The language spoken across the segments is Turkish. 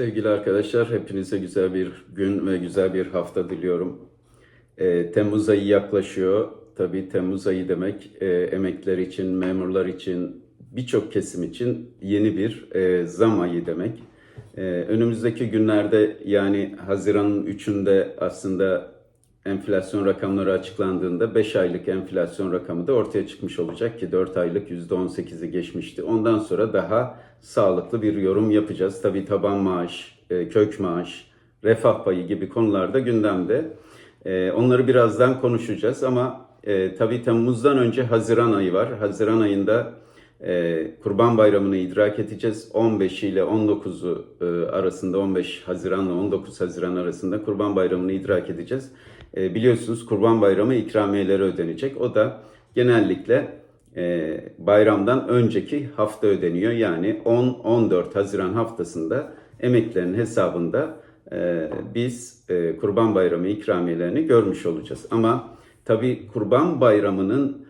Sevgili arkadaşlar, hepinize güzel bir gün ve güzel bir hafta diliyorum. Ee, Temmuz ayı yaklaşıyor. Tabii Temmuz ayı demek e, emekliler için, memurlar için, birçok kesim için yeni bir e, zam ayı demek. E, önümüzdeki günlerde yani Haziran'ın 3'ünde aslında enflasyon rakamları açıklandığında 5 aylık enflasyon rakamı da ortaya çıkmış olacak ki 4 aylık %18'i geçmişti. Ondan sonra daha sağlıklı bir yorum yapacağız. Tabii taban maaş, e, kök maaş, refah payı gibi konularda gündemde. E, Onları birazdan konuşacağız ama e, tabii Temmuz'dan önce Haziran ayı var. Haziran ayında Kurban Bayramı'nı idrak edeceğiz. 15 ile 19'u e, arasında 15 Haziran ile 19 Haziran arasında Kurban Bayramı'nı idrak edeceğiz. E, biliyorsunuz Kurban Bayramı ikramiyeleri ödenecek. O da genellikle e, bayramdan önceki hafta ödeniyor. Yani 10-14 Haziran haftasında emeklilerin hesabında e, biz Kurban Bayramı ikramiyelerini görmüş olacağız. Ama tabii Kurban Bayramı'nın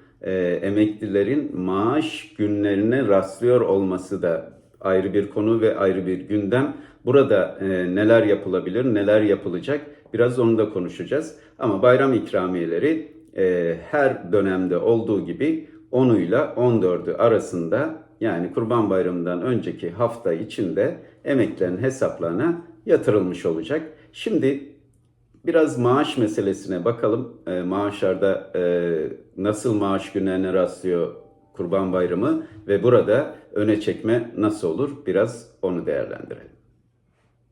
emeklilerin maaş günlerine rastlıyor olması da ayrı bir konu ve ayrı bir gündem. Burada e, neler yapılabilir, neler yapılacak biraz onu da konuşacağız. Ama bayram ikramiyeleri e, her dönemde olduğu gibi 10'uyla 14'ü arasında yani Kurban Bayramı'ndan önceki hafta içinde emeklilerin hesaplarına yatırılmış olacak. Şimdi Biraz maaş meselesine bakalım. E, maaşlarda e, nasıl maaş günlerine rastlıyor Kurban Bayramı ve burada öne çekme nasıl olur? Biraz onu değerlendirelim.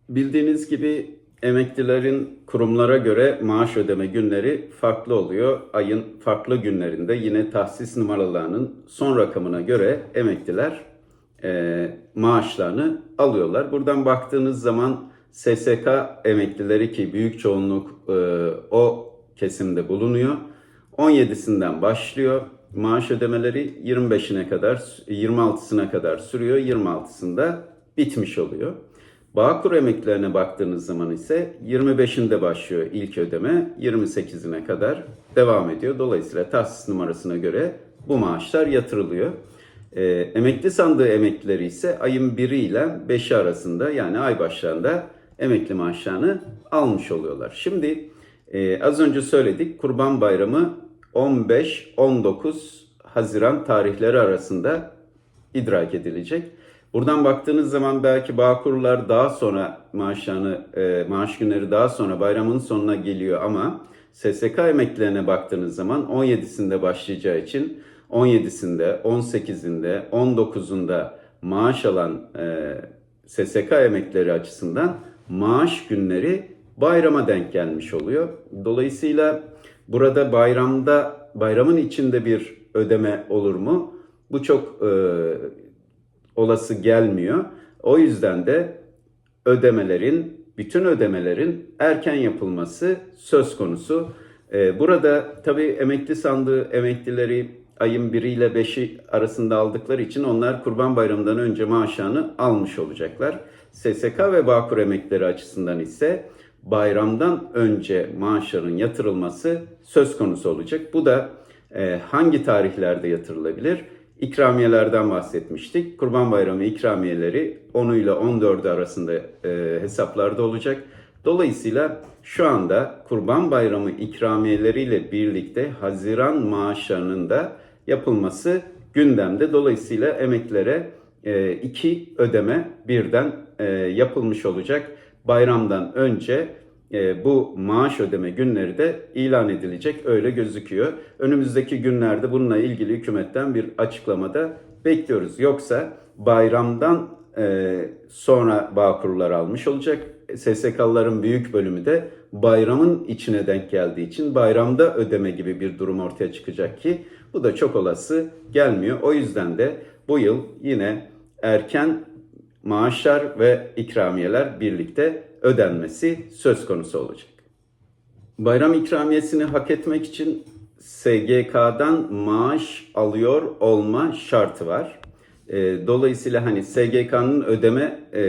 Bildiğiniz gibi emeklilerin kurumlara göre maaş ödeme günleri farklı oluyor. Ayın farklı günlerinde yine tahsis numaralarının son rakamına göre emekliler e, maaşlarını alıyorlar. Buradan baktığınız zaman SSK emeklileri ki büyük çoğunluk e, o kesimde bulunuyor. 17'sinden başlıyor. Maaş ödemeleri 25'ine kadar 26'sına kadar sürüyor. 26'sında bitmiş oluyor. Bağkur emeklilerine baktığınız zaman ise 25'inde başlıyor ilk ödeme, 28'ine kadar devam ediyor. Dolayısıyla tahsis numarasına göre bu maaşlar yatırılıyor. E, emekli sandığı emeklileri ise ayın 1'i ile 5'i arasında yani ay başlarında emekli maaşlarını almış oluyorlar. Şimdi e, az önce söyledik Kurban Bayramı 15-19 Haziran tarihleri arasında idrak edilecek. Buradan baktığınız zaman belki Bağkurlar daha sonra maaşlarını, e, maaş günleri daha sonra bayramın sonuna geliyor ama SSK emeklilerine baktığınız zaman 17'sinde başlayacağı için 17'sinde, 18'inde, 19'unda maaş alan e, SSK emeklileri açısından maaş günleri bayrama denk gelmiş oluyor. Dolayısıyla burada bayramda bayramın içinde bir ödeme olur mu? Bu çok e, olası gelmiyor. O yüzden de ödemelerin, bütün ödemelerin erken yapılması söz konusu. E, burada tabii emekli sandığı emeklileri ayın 1 ile 5'i arasında aldıkları için onlar Kurban Bayramı'ndan önce maaşlarını almış olacaklar. SSK ve Bağkur emekleri açısından ise bayramdan önce maaşların yatırılması söz konusu olacak. Bu da e, hangi tarihlerde yatırılabilir? İkramiyelerden bahsetmiştik. Kurban Bayramı ikramiyeleri 10 ile 14 arasında e, hesaplarda olacak. Dolayısıyla şu anda Kurban Bayramı ikramiyeleriyle birlikte Haziran maaşlarının da yapılması gündemde. Dolayısıyla emeklilere e, iki ödeme birden e, yapılmış olacak. Bayramdan önce e, bu maaş ödeme günleri de ilan edilecek öyle gözüküyor. Önümüzdeki günlerde bununla ilgili hükümetten bir açıklamada bekliyoruz. Yoksa bayramdan e, sonra Bağkurlar almış olacak. SSK'ların büyük bölümü de bayramın içine denk geldiği için bayramda ödeme gibi bir durum ortaya çıkacak ki bu da çok olası gelmiyor. O yüzden de bu yıl yine erken maaşlar ve ikramiyeler birlikte ödenmesi söz konusu olacak. Bayram ikramiyesini hak etmek için SGK'dan maaş alıyor olma şartı var. E, Dolayısıyla hani SGK'nın ödeme e,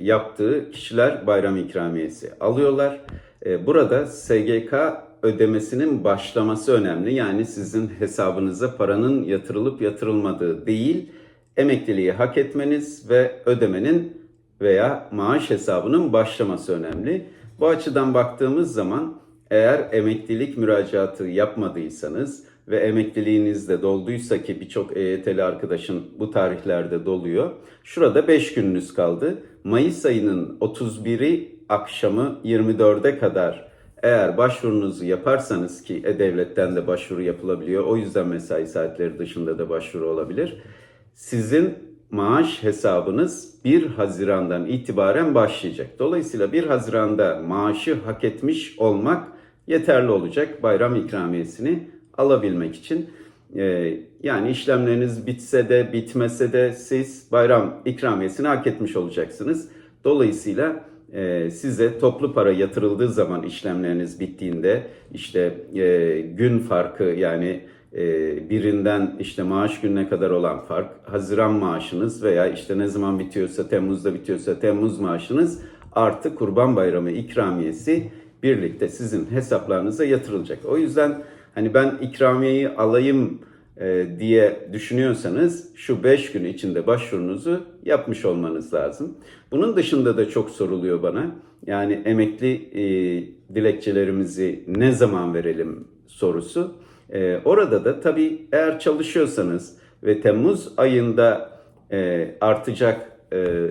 yaptığı kişiler bayram ikramiyesi alıyorlar. E, Burada SGK ödemesinin başlaması önemli. Yani sizin hesabınıza paranın yatırılıp yatırılmadığı değil, emekliliği hak etmeniz ve ödemenin veya maaş hesabının başlaması önemli. Bu açıdan baktığımız zaman eğer emeklilik müracaatı yapmadıysanız ve emekliliğiniz de dolduysa ki birçok EYT'li arkadaşın bu tarihlerde doluyor. Şurada 5 gününüz kaldı. Mayıs ayının 31'i akşamı 24'e kadar eğer başvurunuzu yaparsanız ki E-Devlet'ten de başvuru yapılabiliyor. O yüzden mesai saatleri dışında da başvuru olabilir. Sizin maaş hesabınız 1 Haziran'dan itibaren başlayacak. Dolayısıyla 1 Haziran'da maaşı hak etmiş olmak yeterli olacak bayram ikramiyesini alabilmek için. Ee, yani işlemleriniz bitse de bitmese de siz bayram ikramiyesini hak etmiş olacaksınız. Dolayısıyla e, size toplu para yatırıldığı zaman işlemleriniz bittiğinde işte e, gün farkı yani birinden işte maaş gününe kadar olan fark, Haziran maaşınız veya işte ne zaman bitiyorsa Temmuz'da bitiyorsa Temmuz maaşınız artı Kurban Bayramı ikramiyesi birlikte sizin hesaplarınıza yatırılacak. O yüzden hani ben ikramiyeyi alayım e, diye düşünüyorsanız şu 5 gün içinde başvurunuzu yapmış olmanız lazım. Bunun dışında da çok soruluyor bana. Yani emekli e, dilekçelerimizi ne zaman verelim sorusu. E, orada da tabii eğer çalışıyorsanız ve Temmuz ayında e, artacak e,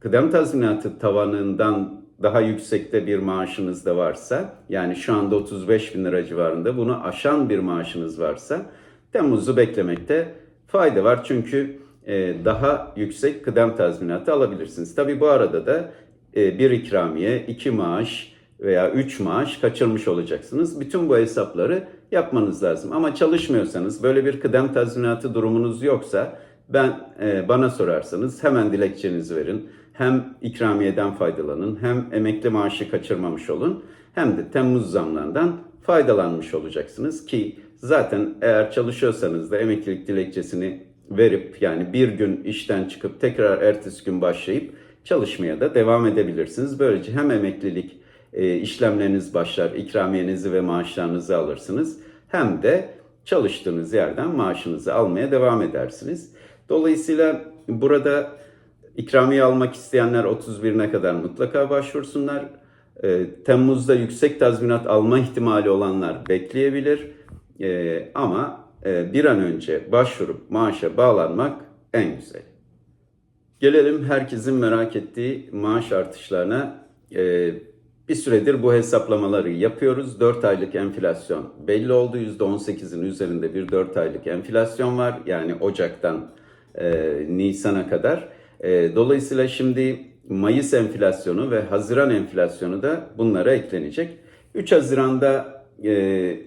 kıdem tazminatı tavanından daha yüksekte bir maaşınız da varsa yani şu anda 35 bin lira civarında bunu aşan bir maaşınız varsa Temmuz'u beklemekte fayda var. Çünkü e, daha yüksek kıdem tazminatı alabilirsiniz. Tabi bu arada da e, bir ikramiye, iki maaş veya üç maaş kaçırmış olacaksınız. Bütün bu hesapları yapmanız lazım. Ama çalışmıyorsanız, böyle bir kıdem tazminatı durumunuz yoksa ben e, bana sorarsanız hemen dilekçenizi verin. Hem ikramiyeden faydalanın, hem emekli maaşı kaçırmamış olun, hem de Temmuz zamlarından faydalanmış olacaksınız ki zaten eğer çalışıyorsanız da emeklilik dilekçesini verip yani bir gün işten çıkıp tekrar ertesi gün başlayıp çalışmaya da devam edebilirsiniz. Böylece hem emeklilik işlemleriniz başlar, ikramiyenizi ve maaşlarınızı alırsınız hem de çalıştığınız yerden maaşınızı almaya devam edersiniz. Dolayısıyla burada ikramiye almak isteyenler 31'ine kadar mutlaka başvursunlar. E, Temmuz'da yüksek tazminat alma ihtimali olanlar bekleyebilir. E, ama e, bir an önce başvurup maaşa bağlanmak en güzel. Gelelim herkesin merak ettiği maaş artışlarına. Bir süredir bu hesaplamaları yapıyoruz. 4 aylık enflasyon belli oldu. %18'in üzerinde bir 4 aylık enflasyon var. Yani Ocak'tan e, Nisan'a kadar. E, dolayısıyla şimdi Mayıs enflasyonu ve Haziran enflasyonu da bunlara eklenecek. 3 Haziran'da e,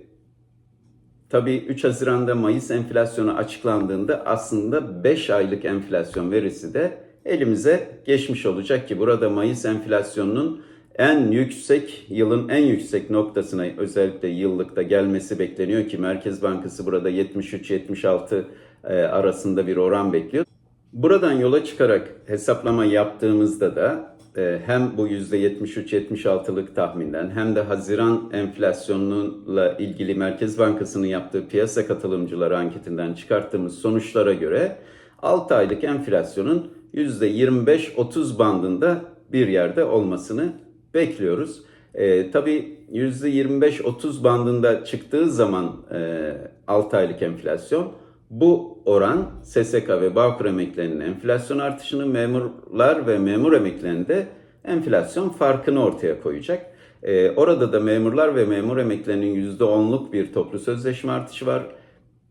tabii 3 Haziran'da Mayıs enflasyonu açıklandığında aslında 5 aylık enflasyon verisi de elimize geçmiş olacak ki burada Mayıs enflasyonunun en yüksek, yılın en yüksek noktasına özellikle yıllıkta gelmesi bekleniyor ki Merkez Bankası burada 73-76 e, arasında bir oran bekliyor. Buradan yola çıkarak hesaplama yaptığımızda da e, hem bu %73-76'lık tahminden hem de Haziran enflasyonuyla ilgili Merkez Bankası'nın yaptığı piyasa katılımcıları anketinden çıkarttığımız sonuçlara göre 6 aylık enflasyonun %25-30 bandında bir yerde olmasını bekliyoruz. E, tabii %25-30 bandında çıktığı zaman e, 6 aylık enflasyon bu oran SSK ve Bağkur emeklilerinin enflasyon artışını memurlar ve memur emeklilerinde enflasyon farkını ortaya koyacak. E, orada da memurlar ve memur emeklilerinin %10'luk bir toplu sözleşme artışı var.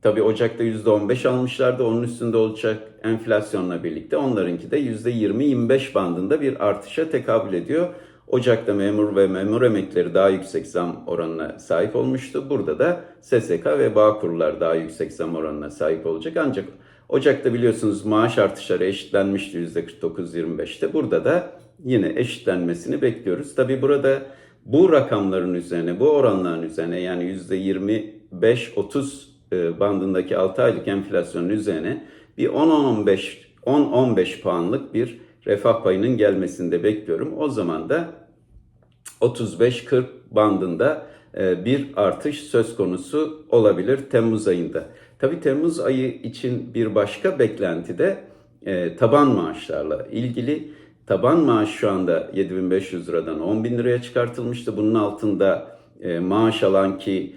Tabii Ocak'ta %15 almışlardı. Onun üstünde olacak enflasyonla birlikte onlarınki de %20-25 bandında bir artışa tekabül ediyor. Ocak'ta memur ve memur emekleri daha yüksek zam oranına sahip olmuştu. Burada da SSK ve Bağkurlar daha yüksek zam oranına sahip olacak. Ancak Ocak'ta biliyorsunuz maaş artışları eşitlenmişti %49-25'te. Burada da yine eşitlenmesini bekliyoruz. Tabi burada bu rakamların üzerine, bu oranların üzerine yani %25-30 e, bandındaki 6 aylık enflasyonun üzerine bir 10-15 10-15 puanlık bir refah payının gelmesini de bekliyorum. O zaman da 35-40 bandında e, bir artış söz konusu olabilir Temmuz ayında. Tabi Temmuz ayı için bir başka beklenti de e, taban maaşlarla ilgili. Taban maaş şu anda 7500 liradan 10 bin liraya çıkartılmıştı. Bunun altında e, maaş alan ki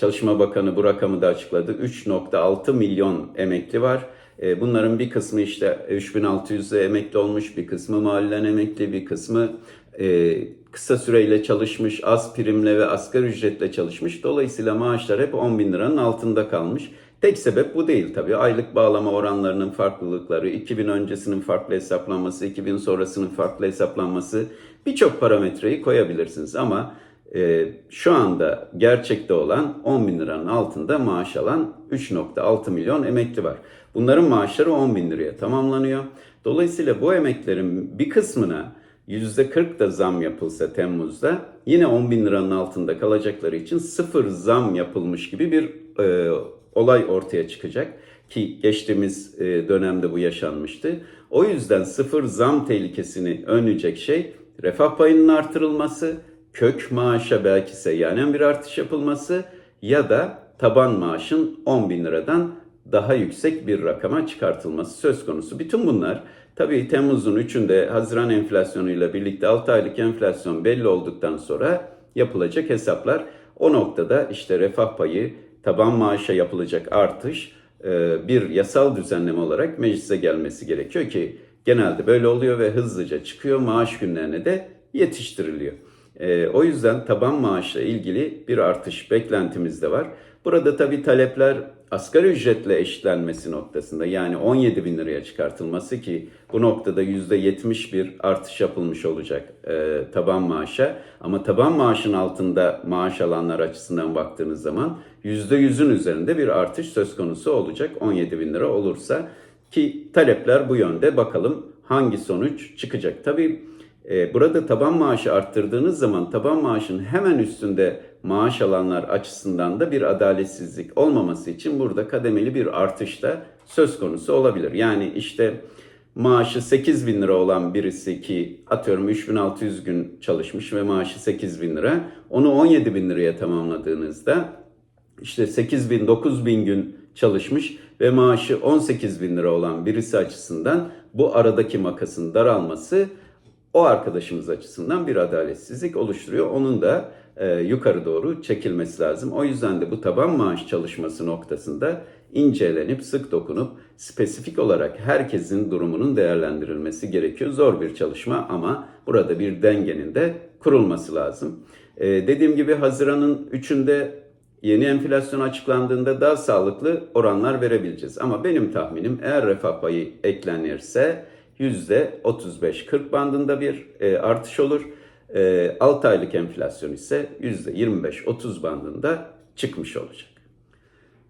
Çalışma Bakanı bu rakamı da açıkladı. 3.6 milyon emekli var. E, bunların bir kısmı işte 3600'e emekli olmuş, bir kısmı mahallen emekli, bir kısmı e, kısa süreyle çalışmış, az primle ve asgari ücretle çalışmış. Dolayısıyla maaşlar hep 10 bin liranın altında kalmış. Tek sebep bu değil tabii. Aylık bağlama oranlarının farklılıkları, 2000 öncesinin farklı hesaplanması, 2000 sonrasının farklı hesaplanması birçok parametreyi koyabilirsiniz. Ama e, şu anda gerçekte olan 10 bin liranın altında maaş alan 3.6 milyon emekli var. Bunların maaşları 10 bin liraya tamamlanıyor. Dolayısıyla bu emeklerin bir kısmına %40 da zam yapılsa Temmuz'da yine 10 bin liranın altında kalacakları için sıfır zam yapılmış gibi bir e, olay ortaya çıkacak ki geçtiğimiz e, dönemde bu yaşanmıştı. O yüzden sıfır zam tehlikesini önleyecek şey refah payının artırılması, kök maaşa belki seyyanen bir artış yapılması ya da taban maaşın 10 bin liradan daha yüksek bir rakama çıkartılması söz konusu. Bütün bunlar tabii Temmuz'un 3'ünde Haziran enflasyonuyla birlikte 6 aylık enflasyon belli olduktan sonra yapılacak hesaplar. O noktada işte refah payı, taban maaşa yapılacak artış e, bir yasal düzenleme olarak meclise gelmesi gerekiyor ki genelde böyle oluyor ve hızlıca çıkıyor maaş günlerine de yetiştiriliyor. E, o yüzden taban maaşla ilgili bir artış beklentimiz de var. Burada tabii talepler asgari ücretle eşitlenmesi noktasında yani 17 bin liraya çıkartılması ki bu noktada %70 bir artış yapılmış olacak e, taban maaşa. Ama taban maaşın altında maaş alanlar açısından baktığınız zaman %100'ün üzerinde bir artış söz konusu olacak 17 bin lira olursa ki talepler bu yönde bakalım hangi sonuç çıkacak. Tabii burada taban maaşı arttırdığınız zaman taban maaşın hemen üstünde maaş alanlar açısından da bir adaletsizlik olmaması için burada kademeli bir artış da söz konusu olabilir. Yani işte maaşı 8 bin lira olan birisi ki atıyorum 3600 gün çalışmış ve maaşı 8 bin lira onu 17 bin liraya tamamladığınızda işte 8 bin 9 bin gün çalışmış ve maaşı 18 bin lira olan birisi açısından bu aradaki makasın daralması o arkadaşımız açısından bir adaletsizlik oluşturuyor. Onun da e, yukarı doğru çekilmesi lazım. O yüzden de bu taban maaş çalışması noktasında incelenip sık dokunup spesifik olarak herkesin durumunun değerlendirilmesi gerekiyor. Zor bir çalışma ama burada bir dengenin de kurulması lazım. E, dediğim gibi Haziran'ın 3'ünde yeni enflasyon açıklandığında daha sağlıklı oranlar verebileceğiz. Ama benim tahminim eğer refah payı eklenirse %35-40 bandında bir e, artış olur. E, 6 aylık enflasyon ise %25-30 bandında çıkmış olacak.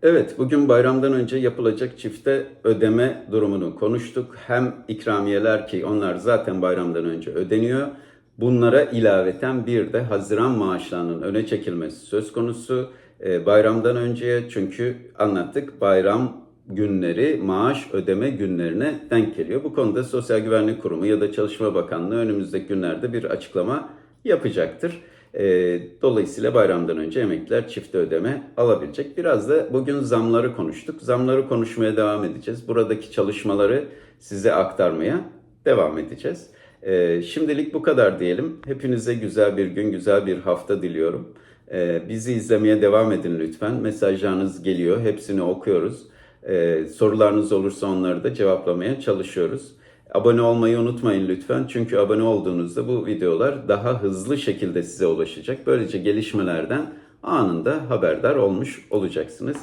Evet, bugün bayramdan önce yapılacak çifte ödeme durumunu konuştuk. Hem ikramiyeler ki onlar zaten bayramdan önce ödeniyor. Bunlara ilaveten bir de Haziran maaşlarının öne çekilmesi söz konusu. E, bayramdan önceye çünkü anlattık bayram günleri maaş ödeme günlerine denk geliyor. Bu konuda Sosyal Güvenlik Kurumu ya da Çalışma Bakanlığı önümüzdeki günlerde bir açıklama yapacaktır. E, dolayısıyla bayramdan önce emekliler çifte ödeme alabilecek. Biraz da bugün zamları konuştuk. Zamları konuşmaya devam edeceğiz. Buradaki çalışmaları size aktarmaya devam edeceğiz. E, şimdilik bu kadar diyelim. Hepinize güzel bir gün, güzel bir hafta diliyorum. E, bizi izlemeye devam edin lütfen. Mesajlarınız geliyor. Hepsini okuyoruz. Ee, sorularınız olursa onları da cevaplamaya çalışıyoruz. Abone olmayı unutmayın lütfen. Çünkü abone olduğunuzda bu videolar daha hızlı şekilde size ulaşacak. Böylece gelişmelerden anında haberdar olmuş olacaksınız.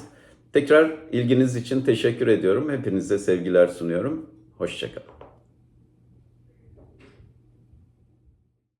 Tekrar ilginiz için teşekkür ediyorum. Hepinize sevgiler sunuyorum. Hoşçakalın.